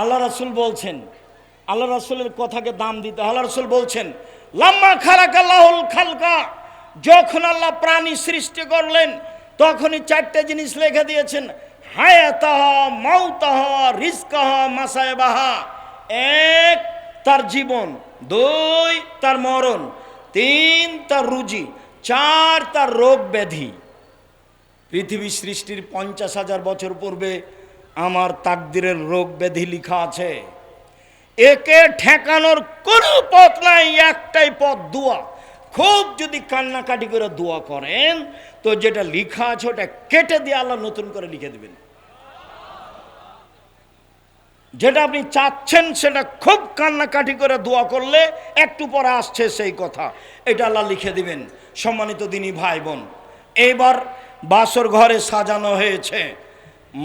আল্লাহ রাসুল বলছেন, আল্লাহ রাসুলের কথাকে দাম দিতে, আল্লাহ রাসুল বলছেন, লাম্মা খালাক আল্লাহুল খালকা। যখন আল্লাহ প্রাণী সৃষ্টি করলেন, তখনই চারটে জিনিস লিখে দিয়েছেন, হায়াতাহ, মাউতাহ রিস্কাহ মাসায়বাহা। এক, তার জীবন, দুই, তার মরণ, তিন, তার রুজি, চার, তার রোগ ব্যাধি। পৃথিবী সৃষ্টির পঞ্চাশ হাজার বছর পূর্বে আমার তাকদিরের রোগ ব্যাধি লিখা আছে। একে ঠেকানোর কোনো পথ নাই, একটাই পথ দোয়া। খুব যদি কান্নাকাটি করে দোয়া করেন, তো যেটা লিখা আছে ওটা কেটে দিয়ে আল্লাহ নতুন করে লিখে দেবেন। যেটা আপনি চাচ্ছেন সেটা খুব কান্নাকাটি করে দোয়া করলে একটু পরে আসছে সেই কথা। এটা আল্লাহ লিখে দিবেন। সম্মানিত দিনী ভাই বোন এইবার বাসর ঘরে সাজানো হয়েছে।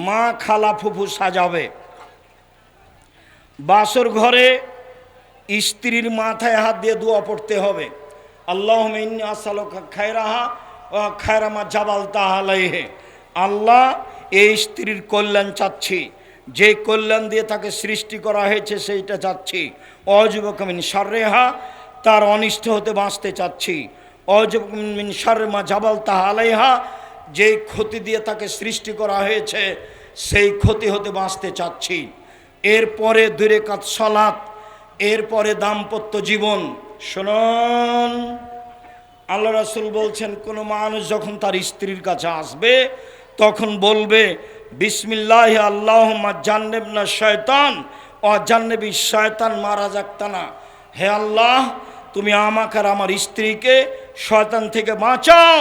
মা খালা ফুফু সাজাবে। বাসর ঘরে স্ত্রীর মাথায় হাত দিয়ে দোয়া পড়তে হবে। আল্লাহ খায়রাহা খায়রামা জাবাল তাহালাইহে আল্লাহ, এই স্ত্রীর কল্যাণ চাচ্ছি। যে কল্যাণ দিয়ে তাকে সৃষ্টি করা হয়েছে সেইটা চাচ্ছি। অযুবকমিন সারেহা তার অনিষ্ট হতে বাঁচতে চাচ্ছি। অযুবকমিন সারেমা জাবাল তাহালাইহা যে ক্ষতি দিয়ে তাকে সৃষ্টি করা হয়েছে, সেই ক্ষতি হতে বাঁচতে চাচ্ছি। এরপরে দূরে কাত সলাৎ এরপরে দাম্পত্য জীবন। শুনুন, আল্লাহ রাসুল বলছেন, কোনো মানুষ যখন তার স্ত্রীর কাছে আসবে, তখন বলবে, বিসমিল্লাহ আল্লাহ জান্নেবনা শয়তান ও জান্নেবি শয়তান মারা যাক্তানা হে আল্লাহ, তুমি আমাকে আর আমার স্ত্রীকে শয়তান থেকে বাঁচাও।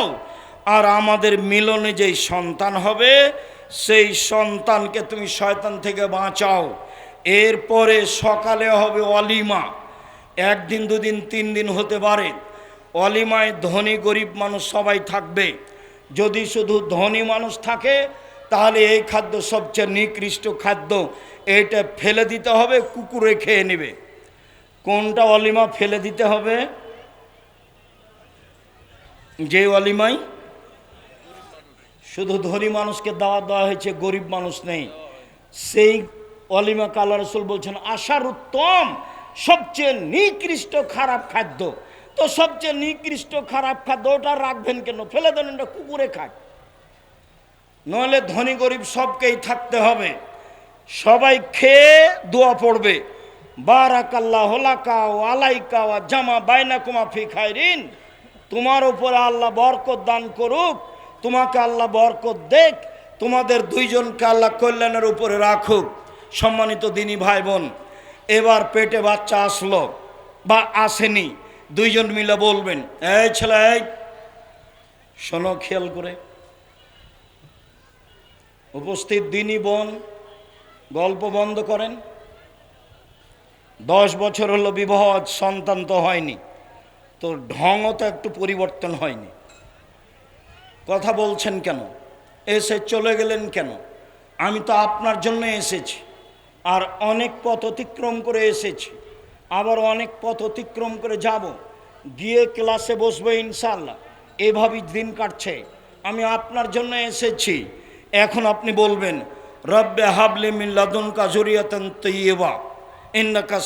আর আমাদের মিলনে যেই সন্তান হবে, সেই সন্তানকে তুমি শয়তান থেকে বাঁচাও। এরপরে সকালে হবে অলিমা। একদিন, দুদিন, তিন দিন হতে পারে। অলিমায় ধনী, গরিব মানুষ সবাই থাকবে। যদি শুধু ধনী মানুষ থাকে, তাহলে এই খাদ্য সবচেয়ে নিকৃষ্ট খাদ্য। এটা ফেলে দিতে হবে, কুকুরে খেয়ে নেবে। কোনটা অলিমা ফেলে দিতে হবে? যে অলিমাই শুধু ধনী মানুষকে দাওয়া দেওয়া হয়েছে, গরিব মানুষ নেই। সেই অলিমা কাল্লা রসুল বলছেন আশার উত্তম সবচেয়ে নিকৃষ্ট খারাপ খাদ্য। তো সবচেয়ে নিকৃষ্ট খারাপ খাদ্য ওটা রাখবেন কেন? ফেলে দেন ওটা কুকুরে খায়। নইলে ধনী গরিব সবকেই থাকতে হবে। সবাই খেয়ে দোয়া পড়বে। বারাকাল্লাহ হোলাকা ও আলাইকা ও জামা বাইনা কুমা ফি খায়রিন। তোমার উপরে আল্লাহ বরকত দান করুক। তোমাকে আল্লাহ বরকত দেখ, তোমাদের দুইজনকে আল্লাহ কল্যাণের উপরে রাখুক। সম্মানিত দিনী ভাই বোন এবার পেটে বাচ্চা আসলো বা আসেনি, দুইজন মিলে বলবেন, এই ছেলে, এই, শোনো খেয়াল করে। উপস্থিত দিনী বোন গল্প বন্ধ করেন। দশ বছর হলো বিবাহ সন্তান তো হয়নি। তো ঢংও তো একটু পরিবর্তন হয়নি। কথা বলছেন কেন? এসে চলে গেলেন কেন? আমি তো আপনার জন্য এসেছি। আর অনেক পথ অতিক্রম করে এসেছি। আবার অনেক পথ অতিক্রম করে যাব। গিয়ে ক্লাসে বসবো ইনশাল্লাহ এভাবেই দিন কাটছে। আমি আপনার জন্য এসেছি। এখন আপনি বলবেন, রব্বে হাবলে মিল্লাদুন কাজরিয়াতন তৈবা ইন্নাকা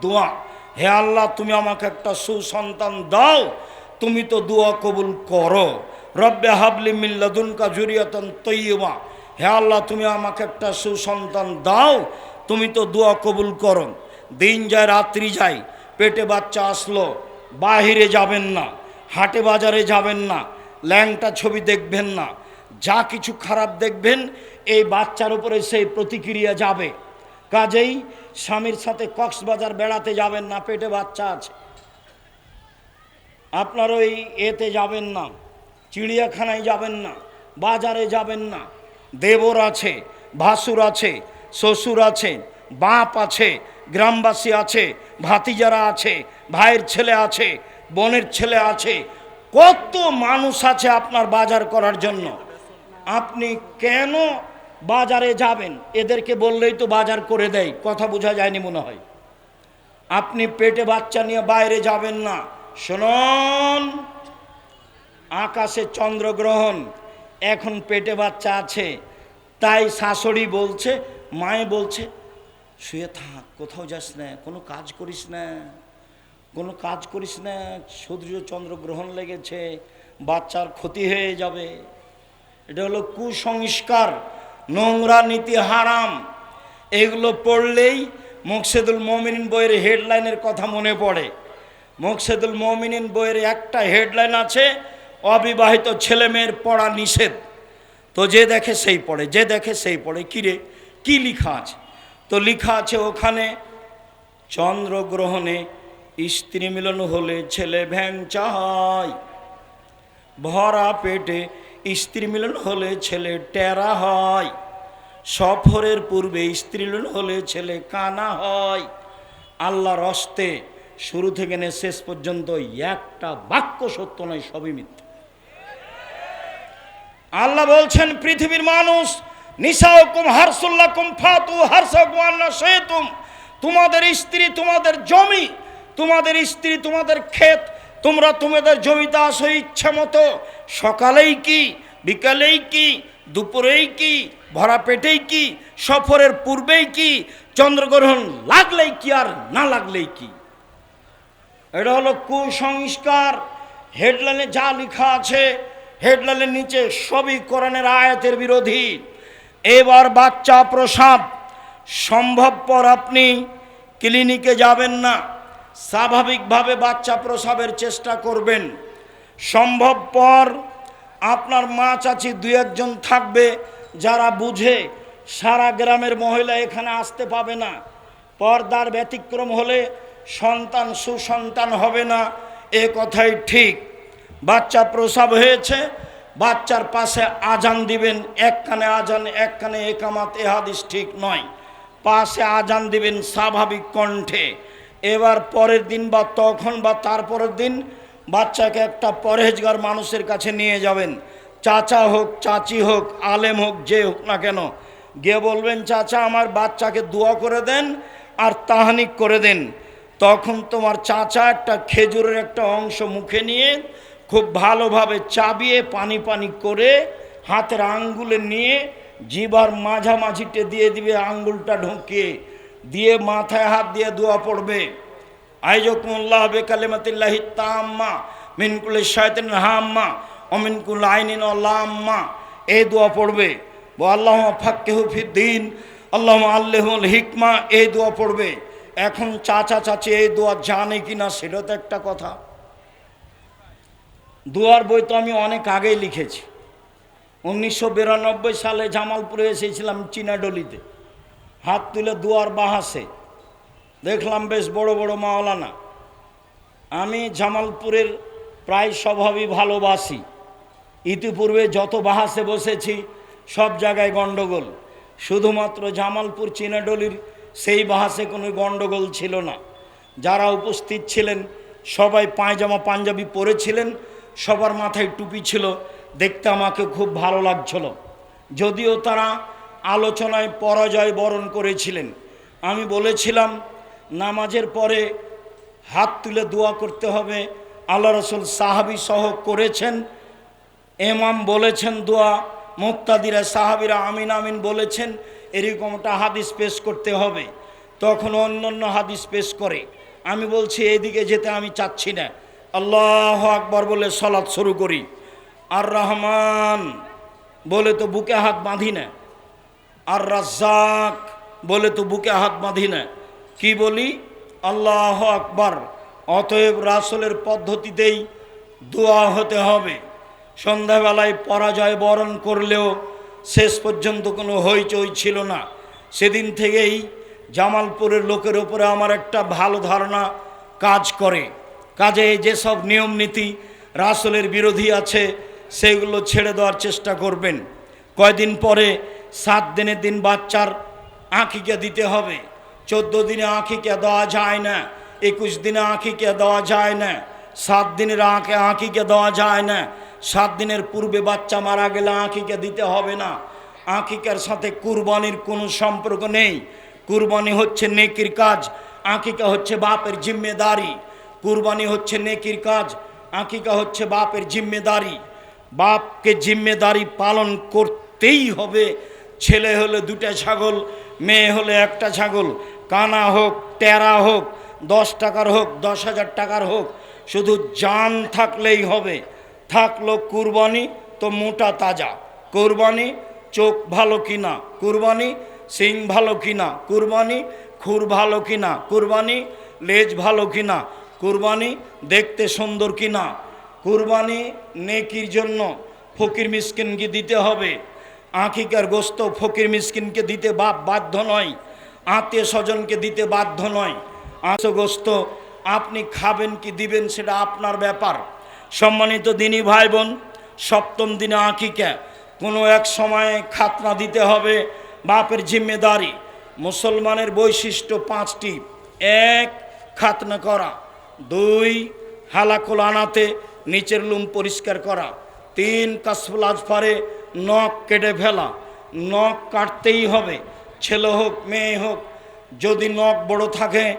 দোয়া। হে আল্লাহ, তুমি আমাকে একটা সুসন্তান দাও। তুমি তো দোয়া কবুল করো। রব্বে হাবলি মিল্লাদুন কাজরিয়াতন তৈবা হে আল্লাহ, তুমি আমাকে একটা সুসন্তান দাও, তুমি তো দোয়া কবুল করো। দিন যায়, রাত্রি যায়, পেটে বাচ্চা আসলো, বাহিরে যাবেন না, হাটে বাজারে যাবেন না, ল্যাংটা ছবি দেখবেন না, যা কিছু খারাপ দেখবেন, এই বাচ্চার উপরে সেই প্রতিক্রিয়া যাবে। কাজেই স্বামীর সাথে কক্সবাজার বেড়াতে যাবেন না, পেটে বাচ্চা আছে। আপনার ওই এতে যাবেন না। চিড়িয়াখানায় যাবেন না, বাজারে যাবেন না। দেবর আছে, ভাসুর আছে, শ্বশুর আছে, বাপ আছে, গ্রামবাসী আছে, ভাতিজারা আছে, ভাইয়ের ছেলে আছে, বোনের ছেলে আছে, কত মানুষ আছে আপনার বাজার করার জন্য। আপনি কেন বাজারে যাবেন? এদেরকে বললেই তো বাজার করে দেয়, কথা বোঝা যায়নি মনে হয়। আপনি পেটে বাচ্চা নিয়ে বাইরে যাবেন না। শুনুন। আকাশে চন্দ্রগ্রহণ, এখন পেটে বাচ্চা আছে। তাই শাশুড়ি বলছে, মায়ে বলছে, শুয়ে থাক, কোথাও যাস না, কোনো কাজ করিস না, কোনো কাজ করিস না, সূর্য চন্দ্রগ্রহণ লেগেছে, বাচ্চার ক্ষতি হয়ে যাবে। এটা হলো কুসংস্কার, নোংরা নীতি হারাম। এগুলো পড়লেই মুকসেদুল মমিনিন বইয়ের হেডলাইনের কথা মনে পড়ে। মুকসেদুল মমিনিন বইয়ের একটা হেডলাইন আছে অবিবাহিত ছেলে মেয়ের পড়া নিষেধ। তো যে দেখে সেই পড়ে, যে দেখে সেই পড়ে। কিরে কি লিখা আছে? তো লিখা আছে ওখানে, চন্দ্রগ্রহণে স্ত্রী মিলন হলে ছেলে ভ্যাং চায় ভরা পেটে স্ত্রী মিলন হলে ছেলে টেরা হয়। সফরের পূর্বে স্ত্রী মিলন হলে ছেলে কানা হয়। আল্লাহর হস্তে শুরু থেকে নে শেষ পর্যন্ত একটা বাক্য সত্য নয়, সবই মিথ্যা। আল্লাহ বলছেন, পৃথিবীর মানুষ নিশাউকুম হারসুল্লাকুম ফাতু হারসাকুম আন্না শেতুম তোমাদের স্ত্রী তোমাদের জমি, তোমাদের স্ত্রী তোমাদের ক্ষেত, তোমরা তোমাদের জমিতে আসো ইচ্ছা মতো। সকালেই কি, বিকালেই কি, দুপুরেই কি, ভরা পেটেই কি, সফরের পূর্বেই কি, চন্দ্রগ্রহণ লাগলেই কি আর না লাগলেই কি? এটা হলো কুসংস্কার। হেডলাইনে যা লেখা আছে হেডলাইনের নিচে সবই কোরআনের আয়াতের বিরোধী। এবার বাচ্চা প্রসাব সম্ভবপর আপনি ক্লিনিকে যাবেন না। স্বাভাবিকভাবে বাচ্চা প্রসাবের চেষ্টা করবেন। সম্ভবপর আপনার মা চাচি দু একজন থাকবে যারা বুঝে সারা গ্রামের মহিলা এখানে আসতে পাবে না। পর্দার ব্যতিক্রম হলে সন্তান সুসন্তান হবে না, এ কথাই ঠিক। বাচ্চা প্রসব হয়েছে, বাচ্চার পাশে আজান দিবেন এক কানে আজান এক কানে একামাত, এ হাদিস ঠিক নয়। পাশে আজান দিবেন স্বাভাবিক কণ্ঠে। এবার পরের দিন বা তখন বা তারপরের দিন বাচ্চাকে একটা পরহেজগার মানুষের কাছে নিয়ে যাবেন। চাচা হোক, চাচি হোক, আলেম হোক, যে হোক না কেন, গিয়ে বলবেন, চাচা, আমার বাচ্চাকে দোয়া করে দেন আর তাহানিক করে দেন। তখন তোমার চাচা একটা খেজুরের একটা অংশ মুখে নিয়ে খুব ভালোভাবে চাবিয়ে পানি পানি করে হাতের আঙ্গুলে নিয়ে জিবার মাঝামাঝিতে দিয়ে দিবে, আঙ্গুলটা ঢুকিয়ে। দিয়ে মাথায় হাত দিয়ে দোয়া পড়বে। আইজকুল্লাহ বেকালেমাতিল্লাহি তাম্মা মিনকুলের শয়তিন হাম্মা অমিনকুল আইনিন আল্লাম্মা এই দোয়া পড়বে। ও আল্লাহ ফাক্কেহু ফিদ্দিন। আল্লাহ আল্লাহুল হিকমা। এই দোয়া পড়বে। এখন চাচা চাচি এই দোয়া জানে কি না সেটা তো একটা কথা। দুয়ার বই তো আমি অনেক আগেই লিখেছি। উনিশশো বিরানব্বই সালে জামালপুরে এসেছিলাম চীনাডলিতে। হাত তুলে দুয়ার বাহাসে। দেখলাম বেশ বড় বড় মাওলানা। আমি জামালপুরের প্রায় স্বভাবই ভালোবাসি। ইতিপূর্বে যত বাহাসে বসেছি, সব জায়গায় গণ্ডগোল। শুধুমাত্র জামালপুর চীনাডলির সেই বাহাসে কোনো গণ্ডগোল ছিল না। যারা উপস্থিত ছিলেন, সবাই পায়জামা পাঞ্জাবি পরেছিলেন সবার মাথায় টুপি ছিল, দেখতে আমাকে খুব ভালো লাগছিল। যদিও তারা আলোচনায় পরাজয় বরণ করেছিলেন। আমি বলেছিলাম, নামাজের পরে হাত তুলে দোয়া করতে হবে, আল্লাহ রসুল সাহাবি সহ করেছেন। এমাম বলেছেন দোয়া, মুক্তাদিরা সাহাবিরা আমিন আমিন বলেছেন এরকমটা হাদিস পেশ করতে হবে। তখন অন্য অন্য হাদিস পেশ করে। আমি বলছি, এদিকে যেতে আমি চাচ্ছি না। আল্লাহ আকবর বলে সলাৎ শুরু করি। আর রহমান বলে তো বুকে হাত বাঁধি না। আর রাজ্জাক বলে তো বুকে হাত বাঁধি না। কি বলি? আল্লাহ আকবর। অতএব রাসলের পদ্ধতিতেই দোয়া হতে হবে। সন্ধ্যাবেলায় পরাজয় বরণ করলেও শেষ পর্যন্ত কোনো হইচই ছিল না। সেদিন থেকেই জামালপুরের লোকের ওপরে আমার একটা ভালো ধারণা কাজ করে। কাজে যেসব নিয়ম নীতি রাসলের বিরোধী আছে, সেগুলো ছেড়ে দেওয়ার চেষ্টা করবেন। কয়দিন পরে সাত দিনের দিন বাচ্চার আঁখিকে দিতে হবে। চোদ্দ দিনে আঁখিকে দেওয়া যায় না, একুশ দিনে আঁখিকে দেওয়া যায় না, সাত দিনের আঁকে আঁকিকে দেওয়া যায় না, সাত দিনের পূর্বে বাচ্চা মারা গেলে আঁকিকে দিতে হবে না। আঁকিকার সাথে কুরবানির কোনো সম্পর্ক নেই। কুরবানি হচ্ছে নেকির কাজ আঁকিকা হচ্ছে বাপের জিম্মেদারি। কুরবানি হচ্ছে নেকির কাজ, আঁকিকা হচ্ছে বাপের জিম্মেদারি। বাপকে জিম্মেদারি পালন করতেই হবে। ছেলে হলে দুটা ছাগল, মেয়ে হলে একটা ছাগল, কানা হোক, টেরা হোক, দশ টাকার হোক, দশ হাজার টাকার হোক, শুধু জান থাকলেই হবে। থাকল কুরবানি তো মোটা তাজা। কুরবানি চোখ ভালো কিনা? কুরবানি সিং ভালো কিনা? কুরবানি খুর ভালো কিনা? কুরবানি লেজ ভালো কিনা? কুরবানি দেখতে সুন্দর কিনা কুরবানি নেকির জন্য ফকির মিসকিনকে দিতে হবে। আঁকিকার গোস্ত ফকির মিসকিনকে দিতে বাপ বাধ্য নয়। আত্মীয় স্বজনকে দিতে বাধ্য নয়। গোস্ত আপনি খাবেন কি দিবেন সেটা আপনার ব্যাপার। সম্মানিত দিনী ভাই বোন সপ্তম দিনে আঁকিকা কোনো এক সময়ে খাতনা দিতে হবে বাপের জিম্মেদারি। মুসলমানের বৈশিষ্ট্য পাঁচটি। এক, খাতনা করা। দুই, হালাকুল আনাতে নিচের লুম পরিষ্কার করা। তিন, কাসফুল আজফারে নখ কেটে ফেলা। নখ কাটতেই হবে। ছেলে হোক, মেয়ে হোক, যদি নখ বড় থাকে,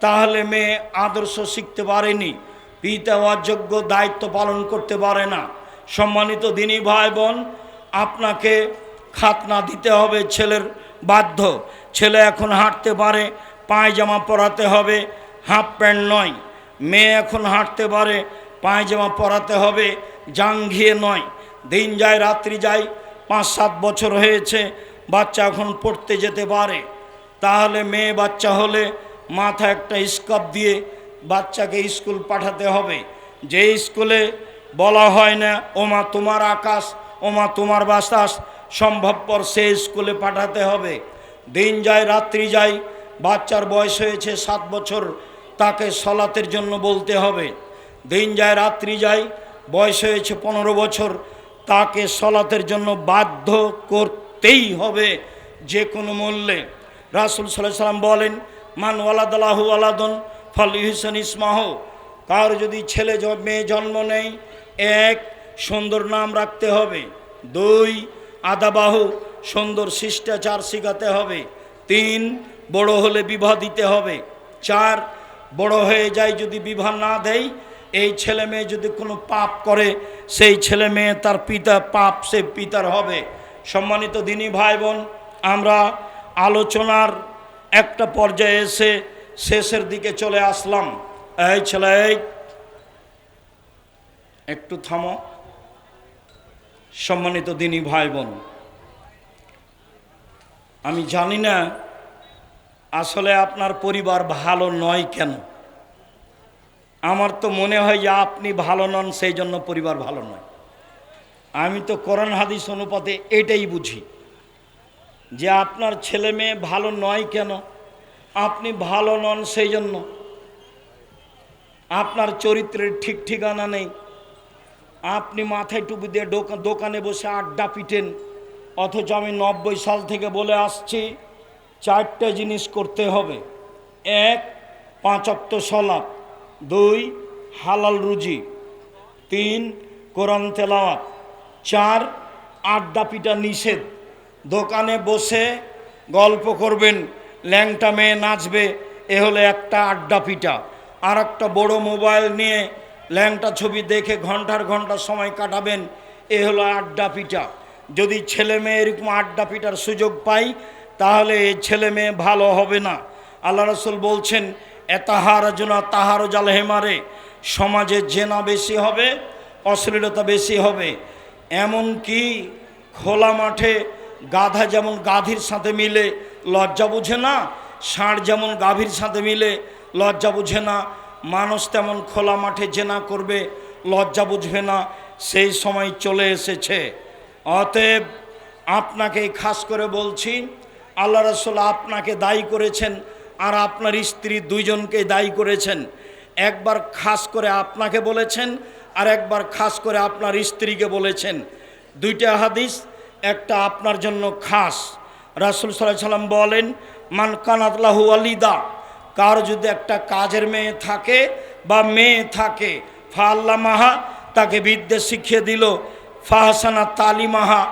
তাহলে মেয়ে আদর্শ শিখতে পারেনি। পিতা যোগ্য দায়িত্ব পালন করতে পারে না। সম্মানিত দিনী ভাই বোন আপনাকে খাতনা দিতে হবে ছেলের বাধ্য। ছেলে এখন হাঁটতে পারে, পায়জামা পরাতে হবে, হাফ প্যান্ট নয়। মেয়ে এখন হাঁটতে পারে, পায়জামা পরাতে হবে, জাঙ্ঘিয়ে নয়। দিন যায়, রাত্রি যায়, পাঁচ, সাত বছর হয়েছে, বাচ্চা এখন পড়তে যেতে পারে। তাহলে মেয়ে বাচ্চা হলে মাথা একটা স্কাপ দিয়ে বাচ্চাকে স্কুল পাঠাতে হবে। যে স্কুলে বলা হয় না, ওমা তোমার আকাশ, ওমা তোমার বাতাস সম্ভবপর সে স্কুলে পাঠাতে হবে। দিন যায়, রাত্রি যায়, বাচ্চার বয়স হয়েছে সাত বছর তাকে সলাতের জন্য বলতে হবে। দিন যায়, রাত্রি যায়, বয়স হয়েছে পনেরো বছর, তাকে সলাতের জন্য বাধ্য করতেই হবে যে কোনো মূল্যে। রাসুল সাল্লাহ সাল্লাম বলেন, মান ওয়ালাদালাহু আলাদন ফল ইহসান ইসমাহ। কার যদি ছেলে মেয়ে জন্ম নেয়, এক, সুন্দর নাম রাখতে হবে। দুই, আদাবাহু, সুন্দর শিষ্টাচার শিখাতে হবে। তিন, বড় হলে বিবাহ দিতে হবে। চার বড় হয়ে যায় যদি বিবাহ না দেয় এই ছেলে মেয়ে যদি কোনো পাপ করে, সেই ছেলে মেয়ে তার পিতা পাপ, সে পিতার হবে। সম্মানিত দিনী ভাই বোন আমরা আলোচনার একটা পর্যায়ে এসে শেষের দিকে চলে আসলাম। এই ছেলে, এই। একটু থামো। সম্মানিত দিনী ভাই বোন আমি জানি না আসলে আপনার পরিবার ভালো নয় কেন? আমার তো মনে হয় যে আপনি ভালো নন, সেই জন্য পরিবার ভালো নয়। আমি তো কোরআন, হাদিস অনুপাতে এটাই বুঝি যে আপনার ছেলে মেয়ে ভালো নয় কেন? আপনি ভালো নন, সেই জন্য। আপনার চরিত্রের ঠিক ঠিকানা নেই। আপনি মাথায় টুপি দিয়ে দোকানে বসে আড্ডা পিটেন, অথচ আমি নব্বই সাল থেকে বলে আসছি চারটে জিনিস করতে হবে। এক পাঁচক্ত সলাপ। দুই, হালাল রুজি। তিন, কোরআন তেলাওয়াত। চার, আড্ডা পিটা নিষেধ। দোকানে বসে গল্প করবেন, ল্যাংটা মেয়ে নাচবে, এ হলো একটা আড্ডা পিটা। আর একটা বড়ো মোবাইল নিয়ে ল্যাংটা ছবি দেখে ঘণ্টার ঘণ্টা সময় কাটাবেন, এ হলো আড্ডা পিটা। যদি ছেলে মেয়ে এরকম আড্ডা পিটার সুযোগ পাই তাহলে এই ছেলে মেয়ে ভালো হবে না। আল্লাহ রসুল বলছেন, এতাহার জনা তাহার জাল হেমারে, সমাজে জেনা বেশি হবে, অশ্লীলতা বেশি হবে। এমন কি খোলা মাঠে গাধা যেমন গাধীর সাথে মিলে, লজ্জা বুঝে না, ষাঁড় যেমন গাভীর সাথে মিলে, লজ্জা বুঝে না, মানুষ তেমন খোলা মাঠে জেনা করবে, লজ্জা বুঝবে না, সেই সময় চলে এসেছে। অতএব আপনাকে খাস করে বলছি আল্লাহ রসুল আপনাকে দায়ী করেছেন আর আপনার স্ত্রী দুইজনকে দায়ী করেছেন। একবার খাস করে আপনাকে বলেছেন আর একবার খাস করে আপনার স্ত্রীকে বলেছেন। দুইটা হাদিস, একটা আপনার জন্য খাস। রাসুল সাল্লাহ সাল্লাম বলেন, মান কানাতলাহু আলিদা কার যদি একটা কাজের মেয়ে থাকে বা মেয়ে থাকে ফাল্লা মাহা তাকে বিদ্যে শিখিয়ে দিল, ফাহাসানা তালিমাহা,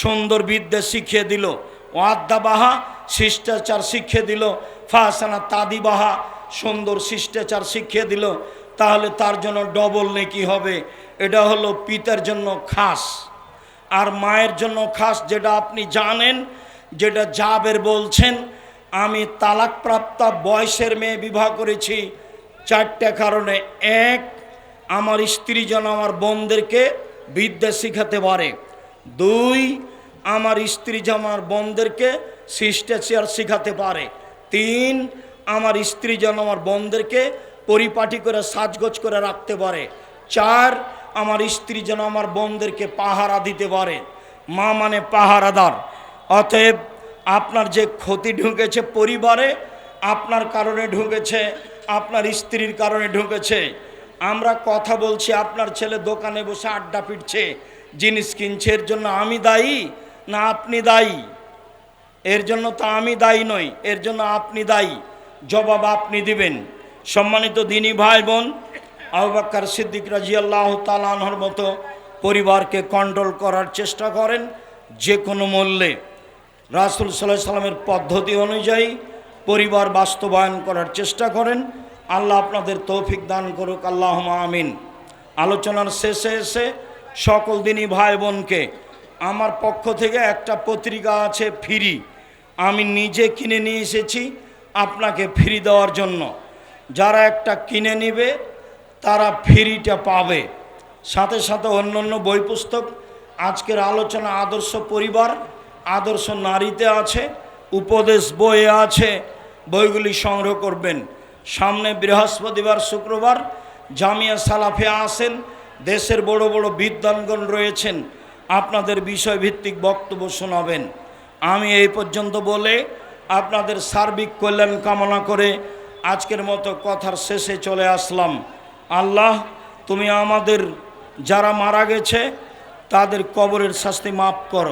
সুন্দর বিদ্যে শিখিয়ে দিল। ওয়াদ্দাবাহা শিষ্টাচার শিখিয়ে দিল। ফাহাসানা তাদিবাহা সুন্দর শিষ্টাচার শিখিয়ে দিল। তাহলে তার জন্য ডবল নেকি হবে। এটা হলো পিতার জন্য খাস। আর মায়ের জন্য খাস যেটা আপনি জানেন, যেটা জাবের বলছেন, আমি তালাকপ্রাপ্তা বয়সের মেয়ে বিবাহ করেছি। চারটে কারণে। এক, আমার স্ত্রী যেন আমার বোনদেরকে বিদ্যা শিখাতে পারে। দুই আমার স্ত্রী আমার বোনদেরকে শিষ্টাচার শিখাতে পারে, তিন, আমার স্ত্রী যেন আমার বোনদেরকে পরিপাটি করে, সাজগোজ করে রাখতে পারে, চার, আমার স্ত্রী যেন আমার বোনদেরকে পাহারা দিতে পারে। মা মানে পাহারাদার। অতএব আপনার যে ক্ষতি ঢুকেছে পরিবারে, আপনার কারণে ঢুকেছে, আপনার স্ত্রীর কারণে ঢুকেছে। আমরা কথা বলছি, আপনার ছেলে দোকানে বসে আড্ডা পিটছে, জিনিস কিনছে, এর জন্য আমি দায়ী। না আপনি দায়ী। এর জন্য তো আমি দায়ী নই, এর জন্য আপনি দায়ী। জবাব আপনি দিবেন। সম্মানিত দিনী ভাই বোন আবাক্কার সিদ্দিক রাজি আল্লাহ তালানহর মতো পরিবারকে কন্ট্রোল করার চেষ্টা করেন যে কোনো মূল্যে। রাসুল সাল্লাহ সাল্লামের পদ্ধতি অনুযায়ী পরিবার বাস্তবায়ন করার চেষ্টা করেন। আল্লাহ আপনাদের তৌফিক দান করুক আল্লাহ আমিন। আলোচনার শেষে এসে সকল দিনই ভাই বোনকে আমার পক্ষ থেকে একটা পত্রিকা আছে ফ্রি। আমি নিজে কিনে নিয়ে এসেছি আপনাকে ফ্রি দেওয়ার জন্য। যারা একটা কিনে নেবে, তারা ফ্রিটা পাবে। সাথে সাথে অন্য অন্য বই পুস্তক, আজকের আলোচনা আদর্শ পরিবার, আদর্শ নারীতে আছে, উপদেশ বইয়ে আছে, বইগুলি সংগ্রহ করবেন। সামনে বৃহস্পতিবার, শুক্রবার জামিয়া সালাফে আসেন, দেশের বড় বড় বিদ্বানগণ রয়েছেন। আপনাদের বিষয়ভিত্তিক বক্তব্য শোনাবেন। আমি এই পর্যন্ত বলে আপনাদের সার্বিক কল্যাণ কামনা করে আজকের মতো কথার শেষে চলে আসলাম। আল্লাহ, তুমি আমাদের যারা মারা গেছে, তাদের কবরের শাস্তি মাফ করো।